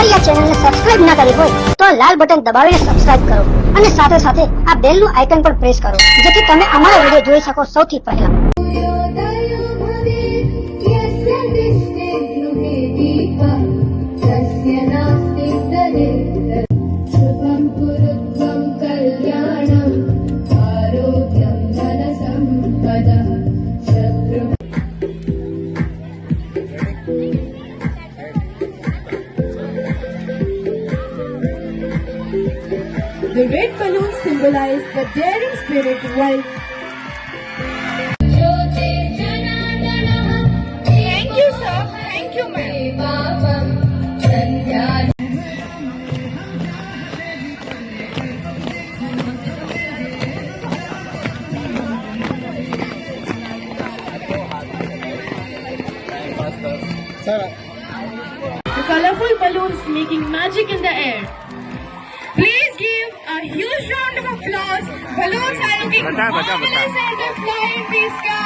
અમારી આ ચેનલને સબસ્ક્રાઇબ ના કરી હોય, તો આ લાલ બટન દબાવીને સબસ્ક્રાઇબ કરો અને સાથે સાથે આ બેલનું આઇકન પણ પ્રેસ કરો, જેથી તમે અમારા વીડિયો જોઈ શકો સૌથી પહેલા. The red balloons symbolize the daring spirit while Thank you, sir. Thank you, ma'am. the colorful balloons making magic in the air. Please give a huge round of applause. Balloons are looking bata, bata, bata. as they fly in the sky.